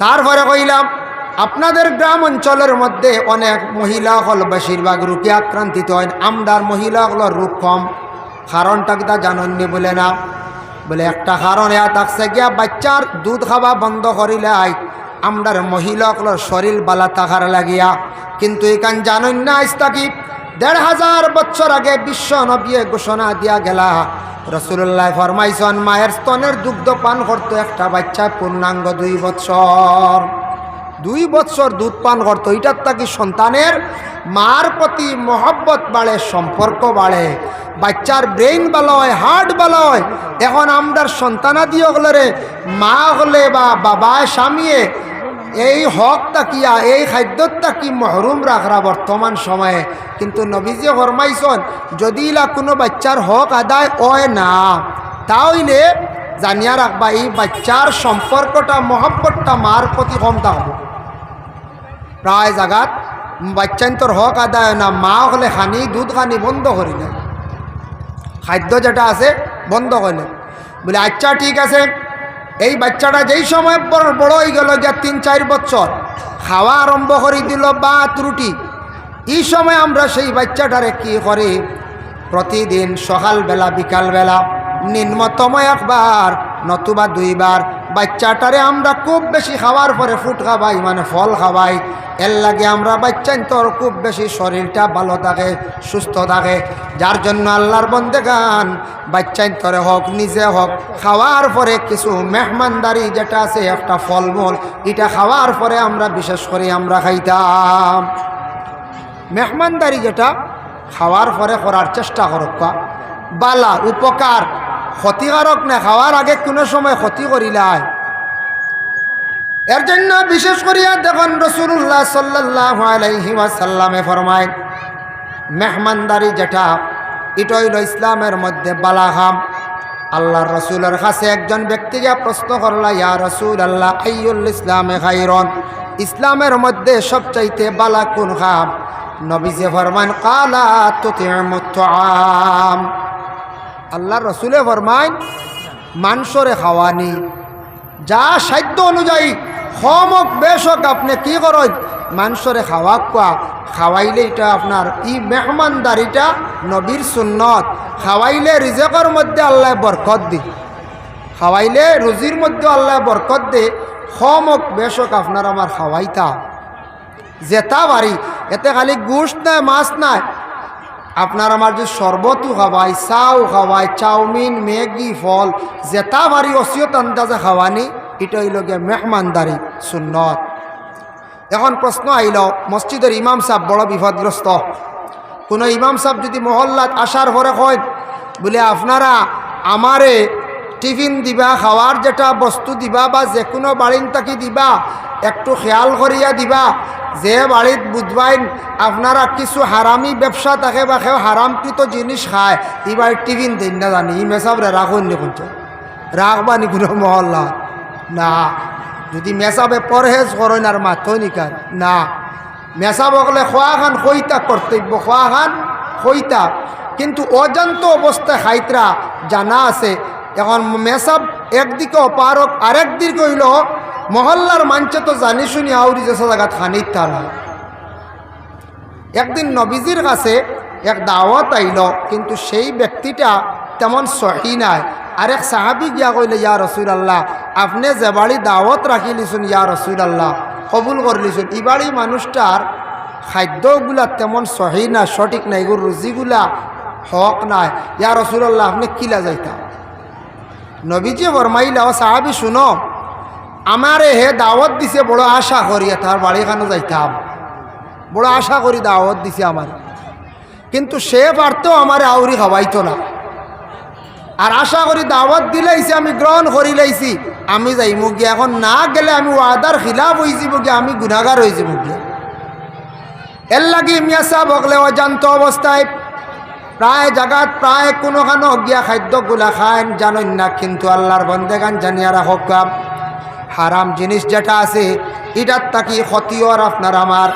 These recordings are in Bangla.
তারপরে কইলাম, আপনাদের গ্রাম অঞ্চলের মধ্যে অনেক মহিলা হল বেশিরভাগ রোগে আক্রান্তিত হয় আমদার মহিলা হল রোগ কম। কারণটা কিতা জাননি বলে না। বলে একটা কারণ এয়া থাকছে গিয়া বাচ্চার দুধ খাওয়া বন্ধ করিলে আই আমদার মহিলাগুলোর শরীর বালা থাকার লাগিয়া। কিন্তু এখান জানই না, আজ থাকি দেড় হাজার বছর আগে বিশ্ব নবিয়ে ঘোষণা দিয়া গেলা রসুল্লাহ ফরমাইছন, মায়ের স্তনের দুগ্ধ পান করতো একটা বাচ্চা পূর্ণাঙ্গ দুই বছর দুই বছর দুধ পান করতো, এটার তাকি সন্তানের? মার প্রতি মহব্বত বাড়ে, সম্পর্ক বাড়ে, বাচ্চার ব্রেইন ভালো হয়, হার্ট ভালো হয়। এখন আমরার সন্তানাদি হলে মা হলে বা বাবায় স্বামীয়ে এই হক তাকিয়া এই খাদ্যর তাকি মহরুম রাখরা বর্তমান সময়ে? কিন্তু নবীজি ফরমাইছন যদি ইলা কোনো বাচ্চার হক আদায় হয় না তাহলে জানিয়া রাখবা, এই বাচ্চার সম্পর্কটা, মহব্বতটা মার প্রতি কম থাকব প্রায় জায়গাত বাচ্চান্তর হক আদায় না, মা হলে খানি, দুধ খানি বন্ধ করি না খাদ্য যেটা আছে, বন্ধ করলে। বলে আচ্ছা ঠিক আছে এই বাচ্চাটা যেই সময় বড় হয়ে গেল গিয়া তিন, চার বছর, খাওয়া আরম্ভ করে দিল বা ত্রুটি এই সময় আমরা সেই বাচ্চাটারে কি করি? প্রতিদিন সকালবেলা, বিকালবেলা নিম্নতম একবার নতুবা দুইবার। বাচ্চাটারে আমরা খুব বেশি খাওয়ার পরে ফুট খাওয়াই মানে ফল খাওয়াই। এর লাগে আমরা বাচ্চান্তর খুব বেশি শরীরটা ভালো থাকে, সুস্থ থাকে। যার জন্য আল্লাহর বন্দে গান বাচ্চান্তরে হোক, নিজে হোক, খাওয়ার পরে কিছু মেহমানদারি যেটা আছে, একটা ফলমূল, এটা খাওয়ার পরে আমরা বিশেষ করে আমরা খাইতাম। মেহমানদারি যেটা, খাওয়ার পরে করার চেষ্টা করক বালা, উপকার। ক্ষতিকারক না খাওয়ার আগে কোনো সময় ক্ষতি করিলায় এর জন্য বিশেষ করিয়া দেখুন রসুল্লাহ সাল্লাহ আলাইহি ওয়াসাল্লামে ফরমায় মেহমানদারি যেটা এটা হইল ইসলামের মধ্যে বালাহাম আল্লাহ রসুলের কাছে একজন ব্যক্তিকে প্রশ্ন করলা ইয়া রসুল আল্লাহ আইউল ইসলামে খাইরন ইসলামের মধ্যে সবচাইতে বালা কোন খাম? নবীজে ফরমান কালা তুতিম আল্লাহ রসুলে ফরমাইন মাংসরে খাওয়ানি। যা সাধ্য অনুযায়ী, হমক, বেশক আপনি কি করেন? মাংসরে খাওয়া কোয়া খাওয়াইলে এটা আপনার ই মেহমানদারিটা নবীর সুন্নত। খাওয়াইলে রিজেকর মধ্যে আল্লাহ বরকত দি। খাওয়াইলে রুজির মধ্যে আল্লাহ বরকত দে। হমক, বেশক আপনার আমার খাওয়াইতা। জেতা বাড়ি এতে খালি গোষ্ঠ নাই, মাছ নাই। আপনার আমার যে শরবতও খাওয়াই, চাও খাওয়াই, চাউমিন, ম্যাগি, ফল জেতা বাড়ি অসিয়ত আন্দাজে খাওয়ানি এটা হইল গিয়ে মেহমানদারি, সুন্নত। এখন প্রশ্ন আইল, মসজিদের ইমাম সাহেব বড় বিপদগ্রস্ত। কোনো ইমাম সাহেব যদি মহল্লাত আসার পরে হয় বলে আপনারা আমারে টিফিন দিবা, খাওয়ার যেটা বস্তু দিবা বা যে কোনো বাড়িন তাকি দিবা, একটু খেয়াল করিয়া দিবা যে বাড়িত বুধবাইন আপনারা কিছু হারামি ব্যবসা থাকে বা কেউ হারামকৃত জিনিস খায় এবার টিফিন দিন না জানি ই মেসাবরে রাখুন নি কোনটা? রাখবানি কোনো মহল্লা না। যদি মেসাবে পরহেজ করেন আর মাথই নিকার না মেসাব হলে খোয়া খান কইতা কর্তব্য খোয়া খান কইতা কিন্তু অজান্ত অবস্থায় খাইতরা জানা আছে, এখন মেসাব একদিকে অপারক আরেক দিক হইল মহল্লার মাঞ্চে তো জানি শুনি আউরি যে জায়গাত খানিত তারা একদিন নবীজির কাছে এক দাওয়াত আইল, কিন্তু সেই ব্যক্তিটা তেমন সহি নাই। আরেক সাহাবি গিয়া কইলে, ইয়া রসুল আল্লাহ আপনি যে বাড়ি দাওয়াত রাখি লিছুন ইয়া রসুল আল্লাহ কবুল করলিছুন ই বাড়ি মানুষটার খাদ্যগুলা তেমন সহি না সঠিক নাই, এগুলো রুজিগুলা হক নাই। ইয়া রসুল্লাহ আপনি কিলা যাইতা? নবীজি ফরমাইলা, ও সাহাবি, শুনো আমারে হে দাওয়াত দিছে, বড় আশা করিয়া তার বাড়িখানে যাইতাম। বড় আশা করি দাওয়াত দিছে আমার। কিন্তু সে পারতেও আমারে আউরি খাওয়াইতো না। আর আশা করি দাওয়াত দিলাইছি, আমি গ্রহণ করি লাইছি, আমি যাই মুগিয়া এখন না গেলে আমি ওয়াদার খিলাফ হয়েছি মুগিয়া আমি গুণাগার হয়েছি মুগিয়া এর লাগি মিয়া সাহ বকলে অজান্ত অবস্থায় প্রায় জাগাত, প্রায় কোনোখানো গিয়া খাদ্যগুলা খায় জানেন না, কিন্তু আল্লাহর বন্দেগান জানিয়া রাখক হারাম জিনিস যেটা আছে, এটার তাকি ক্ষতিওর আপনার আমার।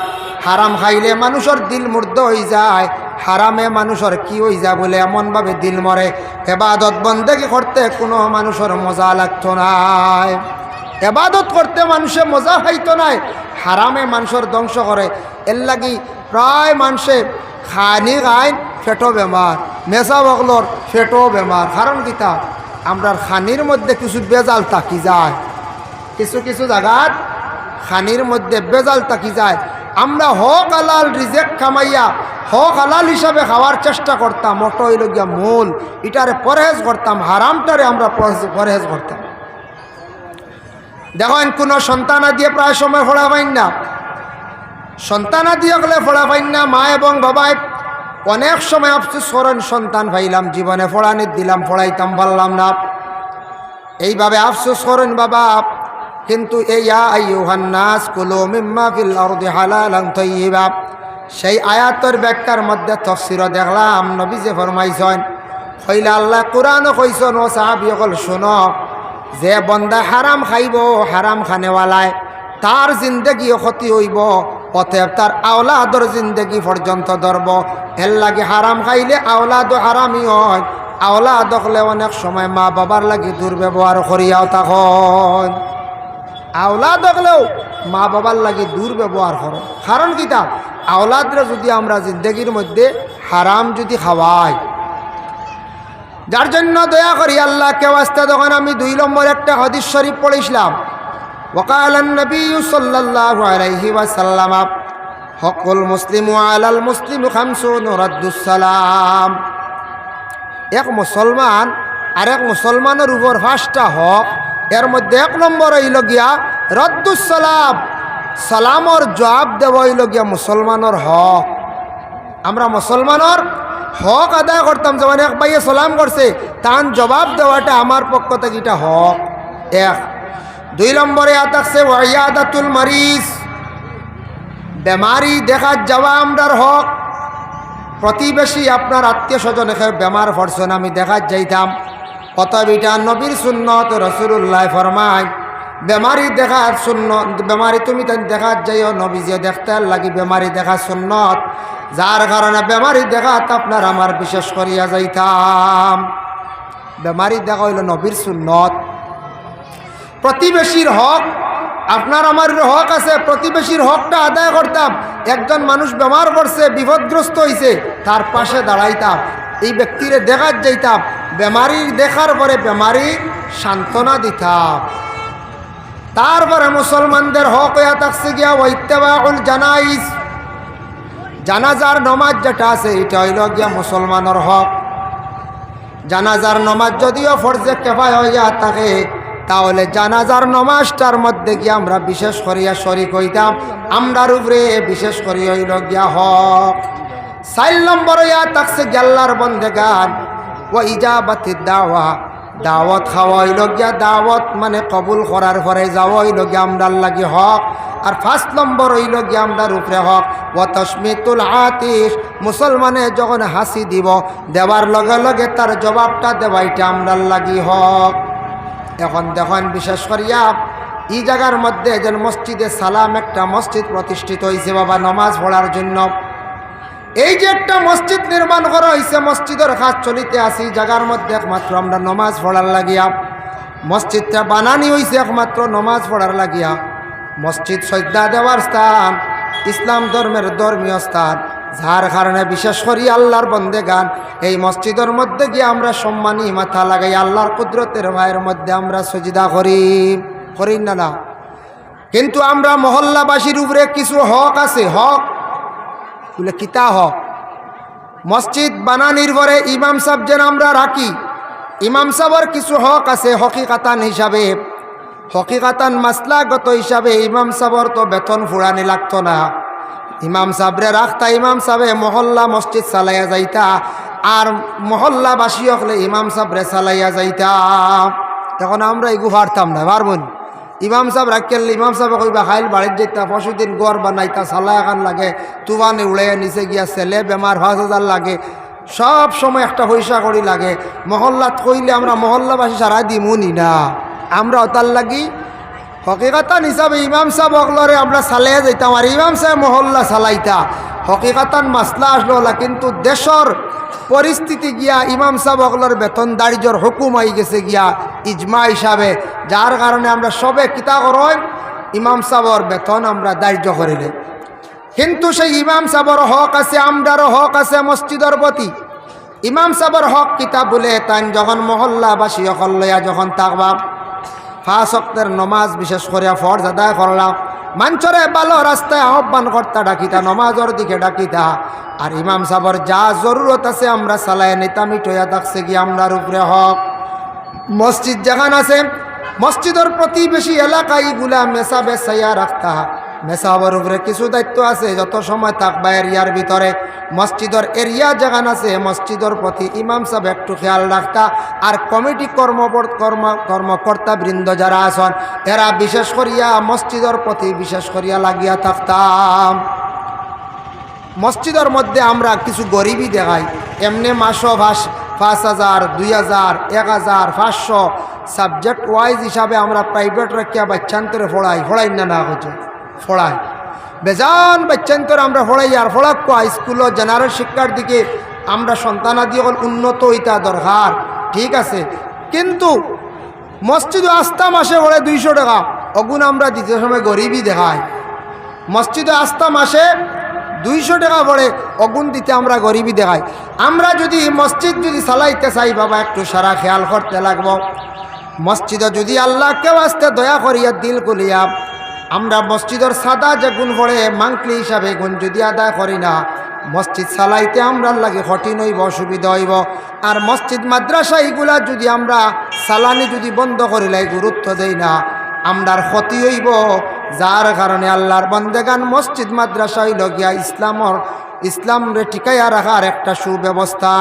হারাম খাইলে মানুষের দিল মূর্ধ হয়ে যায়, হারামে মানুষের কি হয়ে যায় বলে এমনভাবে দিল মরে। এবাদত বন্দেগি করতে কোনো মানুষের মজা লাগতো নাই এবাদত করতে মানুষে মজা পাইতো নাই হারামে মানুষের ধ্বংস করে। এর লাগি প্রায় মানুষে খানি খায় ফেটো বেমার। মেসা বগলর ফেটো বেমার। কারণ কিতা আমরা খানির মধ্যে কিছু বেজাল তাকি যায়। কিছু কিছু জায়গাত খানির মধ্যে বেজাল তাকি যায়। আমরা হক আলাল রিজেক্ট খামাইয়া হক আলাল হিসাবে খাওয়ার চেষ্টা করতাম অটো হইল গিয়া মূল। এটারে পরহেজ করতাম, হারামটারে আমরা পরহেজ- করতাম। দেখেন, কোনো সন্তানা দিয়ে প্রায় সময় ফোড়া পাইন না। সন্তানা দিয়ে গেলে ফোড়া পাইন না, মা এবং বাবাই অনেক সময় আফসুস করেন, সন্তান পাইলাম, জীবনে ফোড়ানি দিলাম, ফোড়াইতাম, পারলাম না। এইভাবে আফসোস করেন, বাবা। কিন্তু এই আইহান্নাস কুলো মিম্মা ফিল হালালান তাইয়্যিবা সেই আয়াতের ব্যাখ্যার মধ্যে তফসির দেখলাম, নবী যে ফরমাইছেন, কইলা আল্লাহ কোরআন কইছেন, ও সাহাবী সকল শুনো, যে বন্দা হারাম খাইব, হারাম খানেওয়ালায় তার জিন্দগি ক্ষতি হইব, অতএব তার আওলাদর জিন্দগি পর্যন্ত ধরব। এর লাগে হারাম খাইলে আওলাদও হারামই হয়, আওলাদ হলে অনেক সময় মা বাবার লাগি দুর্ব্যবহার করিয়াও তখন। আওলাদ হলেও মা বাবার লাগে দুর্ব্যবহার করো। কারণ কিতা আওলাদরা যদি আমরা জিন্দগির মধ্যে হারাম যদি খাওয়াই, যার জন্য দয়া করি আল্লাহ, কেউ আসতে তখন আমি দুই নম্বর একটা হদিস শরীফ পড়েছিলাম। ওকালান নবী সাল্লাল্লাহু আলাইহি ওয়াসাল্লাম হকুল মুসলিম আলাল মুসলিম খামসুন সালাম। এক মুসলমান আর এক মুসলমানের উপর ফাঁসটা হক এর মধ্যে এক নম্বর হইল গিয়া রদ্দুসালাম সালামর জবাব দেব হইল গিয়া মুসলমানের হক। আমরা মুসলমানের হক আদায় করতাম, যেমন এক ভাইয়ে সালাম করছে তান জবাব দেওয়াটা আমার পক্ষ থেকে এটা হক। এক। দুই নম্বরে আতাকছে ওয়াইয়াদাতুল মারিস। বেমারি দেখা যাওয়া আমরার হক। প্রতিবেশী আপনার আত্মীয় স্বজন এখানে বেমার পড়ছেন আমি দেখাত যাইতাম। কত বিটা নবীর সুন্নত রসুল্লাহ ফরমায়, বেমারি দেখার সুন্নত, বেমারি তুমি দেখাত যাইও নবী যে দেখতে লাগি বেমারি দেখা সুন্নত। যার কারণে বেমারি দেখাত আপনার আমার বিশেষ করিয়া যাইতাম। বেমারি দেখা হইল নবীর সুন্নত। প্রতিবেশীর হক, আপনার আমার হক আছে, প্রতিবেশীর হকটা আদায় করতাম। একজন মানুষ বেমার করছে, বিপদগ্রস্ত হয়েছে তার পাশে দাঁড়াইতাম। এই ব্যক্তিরে দেখার যাইতাম। বেমারির দেখার পরে বেমারি সান্ত্বনা দিতাম তারপরে মুসলমানদের হক হইয়া থাকছে গিয়া ঐত্যাবাউল জানাইস জানাজার নমাজ যেটা আছে, এটা হইল গিয়া মুসলমানের হক। জানাজার নমাজ যদিও ফরজে কেফায় হইয়া থাকে তাহলে জানাজার নমাজটার মধ্যে গিয়ে আমরা বিশেষ করিয়া শরিক হইতাম। আমরার উপরে বিশেষ করি হইল গিয়া হক। চার নম্বর ইয়া থাকছে গেল্লার বন্ধে গান ও দাওয়াত খাওয়া হইল গিয়া, দাওয়াত মানে কবুল করার পরে যাওয়া হইল গিয়া আমরার লাগি হক। আর ফার্স্ট নম্বর হইল গিয়া আমরার উপরে হক। ও তসমিতুল আতিস মুসলমানে যখন হাসি দিব, দেওয়ার লগে লগে তার জবাবটা দেওয়াইটা আমরার লাগি হক। এখন দেখেন, বিশেষ করিয়া এই জায়গার মধ্যে যেন মসজিদে সালাম একটা মসজিদ প্রতিষ্ঠিত হয়েছে বাবা, নমাজ পড়ার জন্য। এই যে একটা মসজিদ নির্মাণ করা হয়েছে মসজিদের কাজ চলিতে আসি জায়গার মধ্যে একমাত্র আমরা নমাজ পড়ার লাগিয়া। মসজিদটা বানানি হয়েছে একমাত্র নমাজ পড়ার লাগিয়া। মসজিদ শ্রদ্ধা দেওয়ার স্থান, ইসলাম ধর্মের ধর্মীয় স্থান, যার কারণে বিশেষ করি আল্লাহর বন্দে গান। এই মসজিদের মধ্যে গিয়ে আমরা সম্মানী মাথা লাগাই, আল্লাহর কুদরতের ভাইয়ের মধ্যে আমরা সজিদা করি। করি না না। কিন্তু আমরা মহল্লাবাসীর উপরে কিছু হক আছে, হক বলে কিতা হক মসজিদ বানানির পরে ইমাম সাহেব যেন আমরা রাখি। ইমাম সাহেবের কিছু হক আছে, হকিকাতান হিসাবে। হকিকাতান মাসলাগত হিসাবে ইমাম সাহেবর তো বেতন ফুরানি লাগতো না। ইমাম সাহেবরে রাখতা, ইমাম সাহেবে মহল্লা মসজিদ চালাইয়া যাইতা। আর মহল্লাবাসী হলে ইমাম সাহেবরে চালাইয়া যাইতা। তখন আমরা এগু হারতাম না পারবন ইমাম সাহেব রাখিয়াল ইমাম সাহেব কইবা খাইল বাড়ির যেতা পশুদিন গড় বানাইতা সালা এখান লাগে, তুবানে উড়াইয়া নিচে গিয়া ছেলে, বেমার, পাঁচ হাজার লাগে, সব সময় একটা পয়সা করি লাগে, মহল্লাত কইলে আমরা মহল্লাবাসী সারা দিমুনি না আমরা ওতার লাগি, হকিকাতান হিসাবে ইমাম সাহেব অগলরে আমরা চালাইয়া যাইতাম, আর ইমাম সাহেব মহল্লা চালাইতা হকিকাতান মাসলা আসলো কিন্তু দেশর পরিস্থিতি গিয়া ইমাম সাহেব অগলার বেতন দারিজর হুকুম হয়ে গেছে গিয়া ইজমা হিসাবে, যার কারণে আমরা সবে কিতা করই ইমাম সাহেবর বেতন আমরা দারিদ্র করিলে কিন্তু সেই ইমাম সাহেবর হক আছে, আমরারও হক আছে মসজিদের প্রতি। ইমাম সাহেবর হক কিতাব বলে তাই যখন মহল্লাবাসী অকল লইয়া যখন থাকবা ফাঁস অক্তের নমাজ বিশেষ করে ফর্জ আদায় করলাম। মাঞ্চরে ভালো রাস্তায় আহ্বান কর্তা ডাকিতা, নমাজর দিকে ডাকিতা। আর ইমাম সাবর যা জরুরত আছে আমরা চালাই নিতাম ইটয়া থাকছে গিয়ে আমরার উপরে হক। মসজিদ যেখান আছে, মসজিদের প্রতিবেশী এলাকায়গুলা মেসা বেসাইয়া রাখতা। মেসাবর উপরে কিছু দায়িত্ব আছে, যত সময় থাকবা এরিয়ার ভিতরে। মসজিদের এরিয়া যেখান আছে, মসজিদের প্রতি ইমাম সাহেব একটু খেয়াল রাখতা। আর কমিটি কর্ম কর্ম কর্মকর্তা বৃন্দ যারা আছেন, এরা বিশেষ করিয়া মসজিদের প্রতি বিশেষ করিয়া লাগিয়া থাকতাম। মসজিদের মধ্যে আমরা কিছু গরিবই দেখাই। এমনি মাসও ভাস পাঁচ হাজার, দুই হাজার, এক হাজার, পাঁচশো। সাবজেক্ট ওয়াইজ হিসাবে আমরা প্রাইভেট রাখিয়া বাচ্চান্তরে ফোড়াই ফোড়াই না না হচ্ছে ফোড়াই বেজান বাচ্চান্তরে আমরা ফোড়াই, আর ফোড়াক স্কুলও জেনারেল শিক্ষার দিকে আমরা সন্তানাদি হল উন্নত হইতা দরকার, ঠিক আছে? কিন্তু মসজিদ আস্থা মাসে পড়ে দুইশো টাকা অগুন আমরা দ্বিতীয় সময় গরিবই দেখাই। মসজিদে আস্থা মাসে দুইশো টাকা পড়ে অগুন দিতে আমরা গরিবই দেখাই। আমরা যদি মসজিদ যদি চালাইতে চাই, বাবা, একটু সারা খেয়াল করতে লাগবো। মসজিদে যদি আল্লাহ কেউ আসতে দয়া করিয়া দিল কলিয়া আমরা মসজিদের সাদা যে গুণ পড়ে মাংকলি হিসাবে গুণ যদি আদায় করি না। মসজিদ চালাইতে আমরা লাগে কঠিন হইব, অসুবিধা হইব। আর মসজিদ মাদ্রাসা এইগুলা যদি আমরা চালানি যদি বন্ধ করিলাই গুরুত্ব দেই না। আমরার ক্ষতি হইব, যার কারণে আল্লাহর বন্দেগান মসজিদ মাদ্রাসা হইল গিয়া ইসলামর, ইসলাম রে টিকাইয়া রাখার একটা সুব্যবস্থা।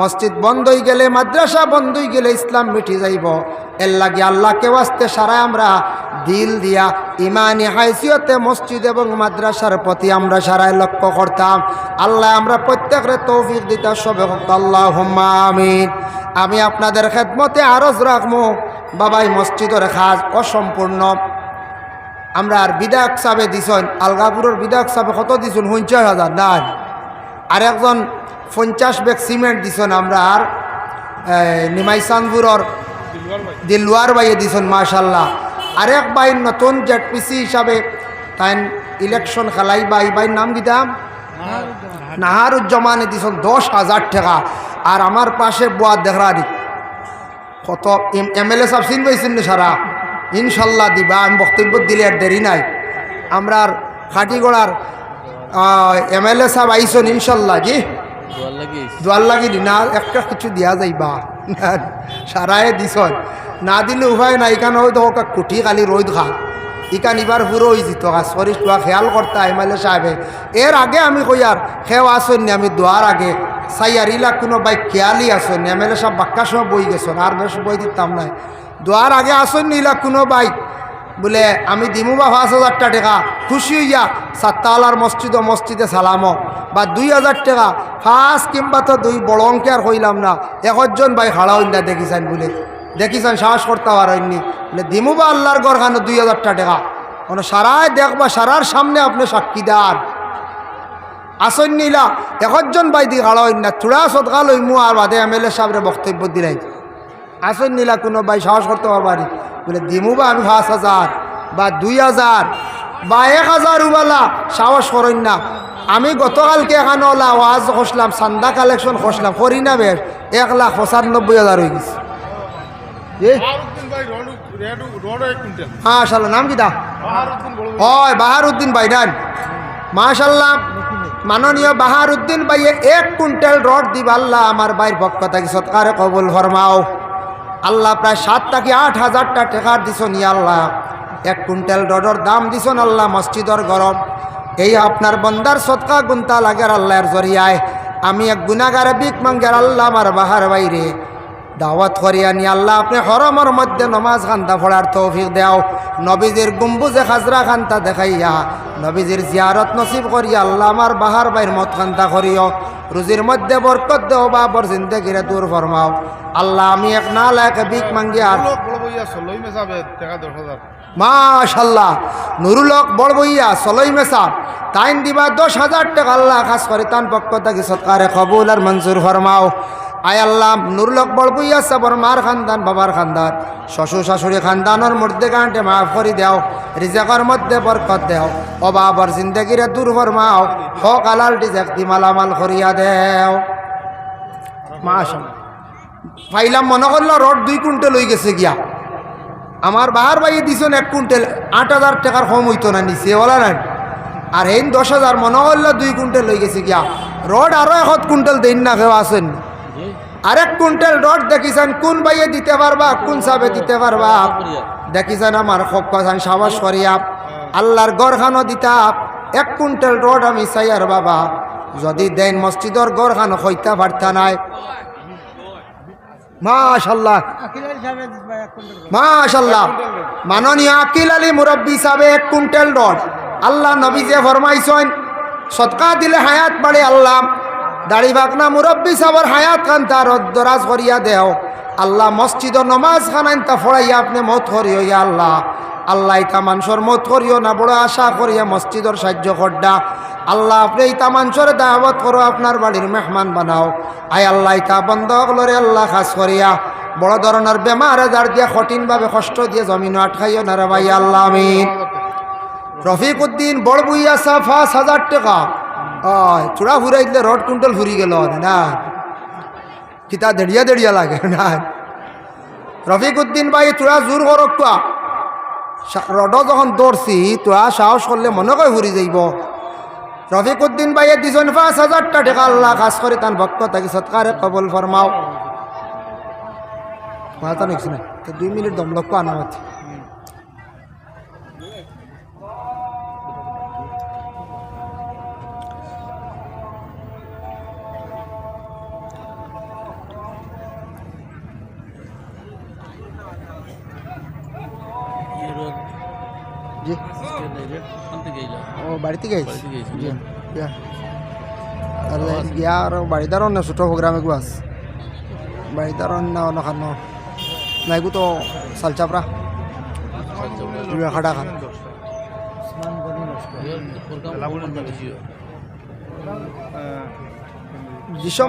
মসজিদ বন্ধ হয়ে গেলে, মাদ্রাসা বন্ধ হয়ে গেলে ইসলাম মিটি যাইব। এর লাগে আল্লাহকে বাঁচতে সারা আমরা দিল দিয়া ইমানি হাইসিয়তে মসজিদ এবং মাদ্রাসার প্রতি আমরা সারাই লক্ষ্য করতাম। আল্লাহ আমরা প্রত্যেকের তৌফিক দিতে, সবে আল্লাহ আমিন। আমি আপনাদের খেদমতে আরজ রাখব বাবাই মসজিদের খাজ অসম্পূর্ণ। আমরা আর বিধায়ক সাহেবে দিছেন আলগাপুরের বিধায়ক সাহেবে কত দিছেন? পঞ্চাশ হাজার। নাই। আর একজন পঞ্চাশ বেগ সিমেন্ট দিছেন আমরা আর নিমাইসানপুরের দিলওয়ার বাইয়ে দিছেন, মাশাল্লাহ। আরেক বাই নতুন জেডপিসি হিসাবে তাই ইলেকশন খেলাই বাই বাই নাম দিতাম নাহারুজ্জামানে দিছেন দশ হাজার টাকা। আর আমার পাশে বুয়া দেখরা দি। কত এম এল এ সাহেব চিন পাইছেন সারা? ইনশাল্লাহ দিবা আমি বক্তব্য দিলে আর দেরি নাই। আমরা খাটিগড়ার এম এল এ সাহেব আইসন ইনশাল্লাহ জি দোয়ার লাগি না একটা কিছু দিয়া যাইবা। সারায়ে দিছন। না দিলে উপায় নাই, ইকান হয়তো ওকা কুটি কালি রোদ খা ইকান ইবার পুরো হয়ে যেত সরি তোয়া খেয়াল করতা এম এল এ সাহেবে এর আগে আমি কই আর খেও আসনি আমি দোয়ার আগে। সাই আর ইলা কোনো বাইক খেয়ালই আসনি এম এল সাহেব বাক্কা সব বই গেছেন আর বেশ বই দিতাম নাই। দোয়ার আগে আসনি ইলা কোনো বাইক বলে, আমি দিমু বা পাঁচ হাজার টাকা, খুশি হইয়া সাতটালার মসজিদ মসজিদে সালামো বা দুই হাজার টাকা ফার্স্ট কিংবা তো দুই বড় অঙ্কে আর হইলাম না একজন ভাই হাড়া হইন না দেখিছেন বলে। দেখিছেন, সাহস করতে পারেননি বলে, দিমু বা আল্লাহর গড় খানো দুই হাজার টাকা। মানে সারাই দেখবা, সারার সামনে আপনি সাক্ষীদার আসন নিলা একজন ভাই দি হাড়া হইন না থোড়া সদকা লইমু আর বাদে এম এল এ বক্তব্য দিলাই আসন নিলা কোনো ভাই সাহস করতে পারবারি বলে, দিমু বা আমি পাঁচ হাজার, বা দুই হাজার, বা এক হাজার উবালা, সাহস করেন না। আমি গতকালকে এখানে ওলা ওয়াজ খসলাম চান্দা কালেকশন খসলাম, করি না বেশ, এক লাখ পঁচানব্বই হাজার হয়ে গেছে। মাশাল্লাহ নাম কি দা হয় বাহারুদ্দিন বাইডান মাশাল্লাহ মাননীয় বাহারুদ্দিন ভাইয়ে এক কুইন্টাল রড দিব আল্লাহ আমার বাইর পক্ষ থেকে সৎকারে কবুল ফরমাও। আল্লাহ প্রায় সাত থেকে আট হাজারটা টেকার দিছন আল্লাহ। এক কুইন্টাল রডর দাম দিছন আল্লাহ মসজিদর গরম। এই আপনার বন্দার সৎকা গুন্তা লাগার আল্লাহর জরিয়ায়। আমি এক গুনাগারে বিক মাঙ্গের আল্লাহ আমার বাহার বাইরে দাওয়াত করিয়া নি। আল্লাহ আপনি হরমর মধ্যে নমাজ খান্তা ফোড়ার তৌফিক দেও। নবীজির গুম্বুজে খাজরা খান্তা দেখাইয়া নবীজির জিয়ারত নসিব করিয়া আল্লাহ আমার বাহার বাইর মত খান্তা করিও। রুজির মধ্যে বরকত দেও বা বর জিন্দগিরে দূর ফরমাও। আল্লাহ আমি এক না লায়কে বিক মাঙ্গিয়া মাশাল্লাহ নুরুলক বড় বইয়া সলই মেসা তাইন দিবা দশ হাজার টাকা আল্লাহ খাস করে তান পক্ষ থেকে সৎকারে কবুল আর মঞ্জুর ফরমাও। আয় আল্লাহ নুরলক বড়বুইয়া সাবর, মার খানদান, বাবার খানদান, শ্বশুর শাশুড়ি খানদানোর মধ্যে গানটে মাফ করে দেও, রিজাকর মধ্যে বরকত দেও, অবাবর জিন্দগিরে দূর ফরমাও, হক আলাল রিজাক দি মালামাল করিয়া দেও। মাশাল পাইলাম, মনে করল রড দুই কুইন্টাল হয়ে গেছে গিয়া। আমার বাহার বাইয়ে দিছেন এক কুইন্টাল, আট হাজার টাকার কম হইতো না, নিচে বলা নাই। আর এই দশ হাজার, মনে করল দুই কুইন্টাল হয়ে গেছে গিয়া। রড আরও এক কুইন্টাল দিন না, কেউ আসেন আরেক কুইন্টাল রড দেখিছেন কোন বাইয়ে দিতে পারবা কোন সাবে দিতে পারবা? দেখিছেন আমার খুব কথা সাবাস করিয়া আল্লাহর গড়খানো দিতা এক কুইন্টাল রড আমি চাই আর বাবা। যদি দেন মসজিদর গড়খানো হইতা পারতা নাই। মাশাল্লাহ। মাশাল্লাহ। মাননীয় আকিল আলী মুরব্বী সাহেব এক কুইন্টাল রড। আল্লাহ নবী যে ফরমাইছেন সৎকা দিলে হায়াত বাড়ে আল্লাহ। দাড়ি বাকনা মুরব্বী সাহেবের হায়াত খান তার দরাজ করিয়া দেও। আল্লাহ মসজিদ নমাজ খানাইন তা ফড়াইয়া আপনি মত করিও, ইয়া আল্লাহ। আল্লাহ ইতা মানুষের মত করিও না, বড় আশা করিয়া মসজিদর সাহায্য করডা। আল্লাহ আপনি ইতা মানুষের দাওয়াত করো, আপনার বাড়ির মেহমান বানাও। আয় আল্লাহ ইতা বন্ধ হলরে আল্লাহ, খাস করিয়া। বড় ধরনের বেমার আজার দিয়া কঠিনভাবে কষ্ট দিয়ে জমিন আটকাইও না রে ভাই, আল্লাহ আমিন। রফিক উদ্দিন বড় বুইয়া সা পাঁচ হাজার টাকা। হয় চূড়া ফুরাই দিলে রড কুইন্টাল ফুরি গেল না। কিতা দেড়িয়া দেড়িয়া লাগে, না। রফিক উদ্দিন ভাই তোরা জোর করক তোয়া রড যখন দৌড়ছি তোরা সাহস করলে মনে করে ফুরি যাইব। রফিক উদ্দিন ভাইয়ে দিজন পাঁচ হাজারটা টাকা আল্লাহ কাজ করে তার ভক্ত তাকে সৎকারে কবল ফরমাও মাথা দুই মিনিট দম লক্ষ ও বাড়িতে গেছি গিয়া আর বাড়িতে আর অন্য ছোট প্রোগ্রামে গু আস। বাড়িতে আর অন্য অন্য খান নাইগু তো সালচাপড়া খাটা খান। যিসব